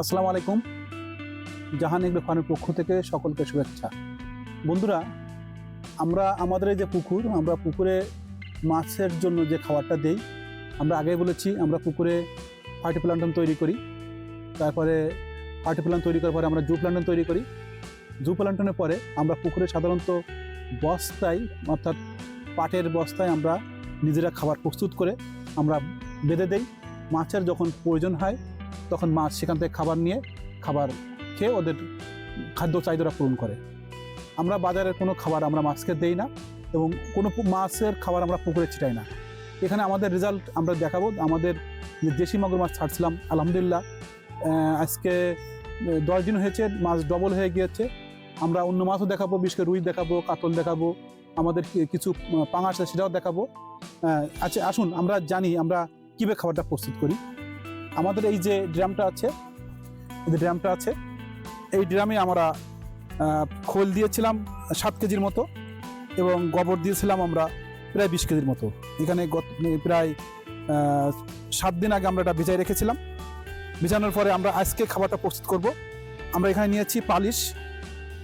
আসসালামু আলাইকুম। জাহান এগ্রো ফার্মের পক্ষ থেকে সকলকে শুভেচ্ছা। বন্ধুরা, আমরা আমাদের এই যে পুকুর, আমরা পুকুরে মাছের জন্য যে খাবারটা দেই, আমরা আগে বলেছি আমরা পুকুরে ফার্টি প্লান্টন তৈরি করি। তারপরে ফার্টি প্লান্ট তৈরি করার পরে আমরা জু প্লান্টন তৈরি করি। জু প্লান্টনের পরে আমরা পুকুরে সাধারণত বস্তায়, অর্থাৎ পাটের বস্তায় আমরা নিজেরা খাবার প্রস্তুত করে আমরা বেঁধে দেই। মাছের যখন প্রয়োজন হয় তখন মাছ সেখান থেকে খাবার নিয়ে খাবার খেয়ে ওদের খাদ্য চাহিদাটা পূরণ করে। আমরা বাজারের কোনো খাবার আমরা মাছকে দেই না এবং কোনো মাছের খাবার আমরা পুকুরে ছিটাই না। এখানে আমাদের রেজাল্ট আমরা দেখাবো। আমাদের যে দেশি মাগুর মাছ ছাড়ছিলাম, আলহামদুলিল্লাহ আজকে দশ দিন হয়েছে, মাছ ডবল হয়ে গিয়েছে। আমরা অন্য মাছও দেখাবো, বিশেষ করে রুই দেখাবো, কাতল দেখাবো, আমাদের কিছু পাঙাশ সেটাও দেখাবো। আচ্ছা আসুন, আমরা জানি আমরা কীভাবে খাবারটা প্রস্তুত করি। আমাদের এই যে ড্রামটা আছে যে ড্রামটা আছে, এই ড্রামে আমরা খোল দিয়েছিলাম সাত কেজির মতো এবং গোবর দিয়েছিলাম আমরা প্রায় বিশ কেজির মতো। এখানে প্রায় সাত দিন আগে আমরা এটা ভিজাই রেখেছিলাম। ভিজানোর পরে আমরা আজকে খাবারটা প্রস্তুত করব। আমরা এখানে নিয়েছি পালিশ।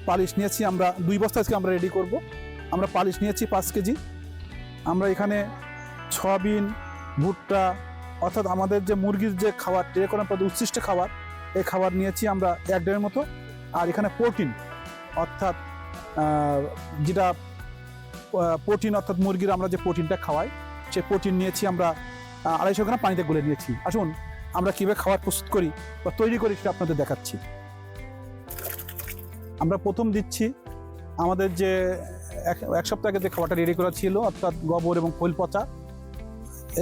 পালিশ নিয়েছি আমরা, দুই বস্তা আজকে আমরা রেডি করব। আমরা পালিশ নিয়েছি পাঁচ কেজি। আমরা এখানে সয়াবিন, ভুট্টা অর্থাৎ আমাদের যে মুরগির যে খাবার টেকোনা পদ্ধতি উচ্ছিষ্ট খাবার, এই খাবার নিয়েছি আমরা এক ডের মতো। আর এখানে প্রোটিন, অর্থাৎ যেটা প্রোটিন, অর্থাৎ মুরগির আমরা যে প্রোটিনটা খাওয়াই, সেই প্রোটিন নিয়েছি আমরা আড়াইশো গ্রাম পানিতে গুলে নিয়েছি। আসুন, আমরা কীভাবে খাবার প্রস্তুত করি বা তৈরি করি সেটা আপনাদের দেখাচ্ছি। আমরা প্রথম দিচ্ছি আমাদের যে, এক সপ্তাহ আগে যে খাবারটা রেডি করা ছিল, অর্থাৎ গোবর এবং খোল পচা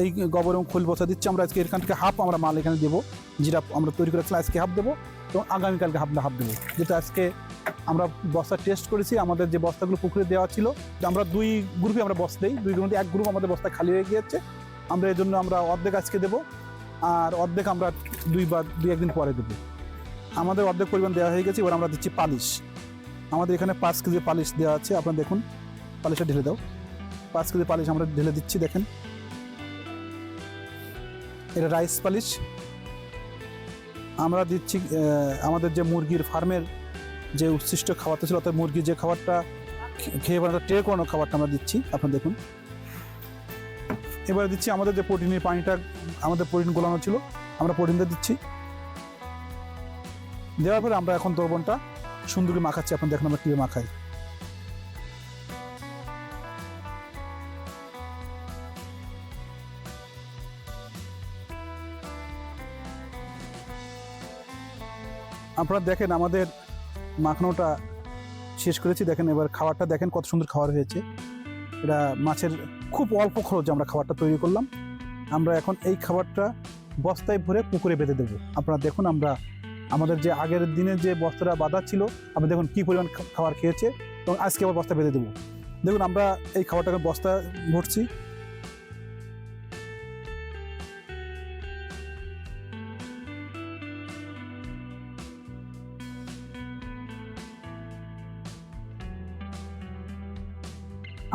এই গোবর এবং খোল পচা দিচ্ছি। আমরা আজকে এখান থেকে হাফ আমরা মাল এখানে দেবো, যেটা আমরা তৈরি করেছিলাম, আজকে হাফ দেবো এবং আগামীকালকে হাফ হাফ দেবো। যেটা আজকে আমরা বস্তা টেস্ট করেছি, আমাদের যে বস্তাগুলো পুকুরে দেওয়া ছিল আমরা দুই গ্রুপে আমরা বস্তা দিই, দুই গ্রুপে এক গ্রুপ আমাদের বস্তা খালি হয়ে গিয়েছে। আমরা এই জন্য আমরা অর্ধেক আজকে দেবো, আর অর্ধেক আমরা দুই বা দুই একদিন পরে দেবো। আমাদের অর্ধেক পরিমাণ দেওয়া হয়ে গেছে, এবার আমরা দিচ্ছি পালিশ। আমাদের এখানে পাঁচ কেজি পালিশ দেওয়া আছে, আপনারা দেখুন, পালিশটা ঢেলে দাও। পাঁচ কেজি পালিশ আমরা ঢেলে দিচ্ছি, দেখেন। এটা রাইস পালিশ। আমরা দিচ্ছি আমাদের যে মুরগির ফার্মের যে উচ্ছিষ্ট খাবারটা ছিল, অর্থাৎ মুরগির যে খাবারটা খেয়ে বানাতে ট্রে করানো খাবারটা আমরা দিচ্ছি, আপনারা দেখুন। এবারে দিচ্ছি আমাদের যে প্রোটিনের পানিটা, আমাদের প্রোটিন গোলানো ছিল, আমরা প্রোটিনটা দিচ্ছি। দেওয়ার পরে আমরা এখন দ্রবণটা সুন্দরী মাখাচ্ছি, আপনার দেখুন আমরা কীভাবে মাখাই। আপনারা দেখেন আমাদের মাখনোটা শেষ করেছি। দেখেন এবার খাবারটা দেখেন কত সুন্দর খাবার হয়েছে। এটা মাছের খুব অল্প খরচে আমরা খাবারটা তৈরি করলাম। আমরা এখন এই খাবারটা বস্তায় ভরে পুকুরে বেঁধে দেবো। আপনারা দেখুন আমরা আমাদের যে আগের দিনে যে বস্তাটা বাঁধা ছিল আমরা দেখুন কী পরিমাণ খাবার খেয়েছে এবং আজকে আবার বস্তা বেঁধে দেবো। দেখুন আমরা এই খাবারটাকে বস্তা ভরছি।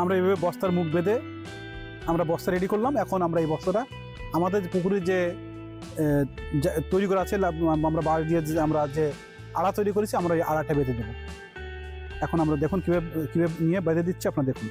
আমরা এইভাবে বস্তার মুখ বেঁধে আমরা বস্তা রেডি করলাম। এখন আমরা এই বস্তাটা আমাদের পুকুরে যে তৈরি করা আছে আমরা বাড়ি দিয়ে যে, আমরা যে আড়া তৈরি করেছি, আমরা এই আড়াটা বেঁধে দেবো। এখন আমরা দেখুন কীভাবে কীভাবে নিয়ে বেঁধে দিচ্ছি, আপনারা দেখুন।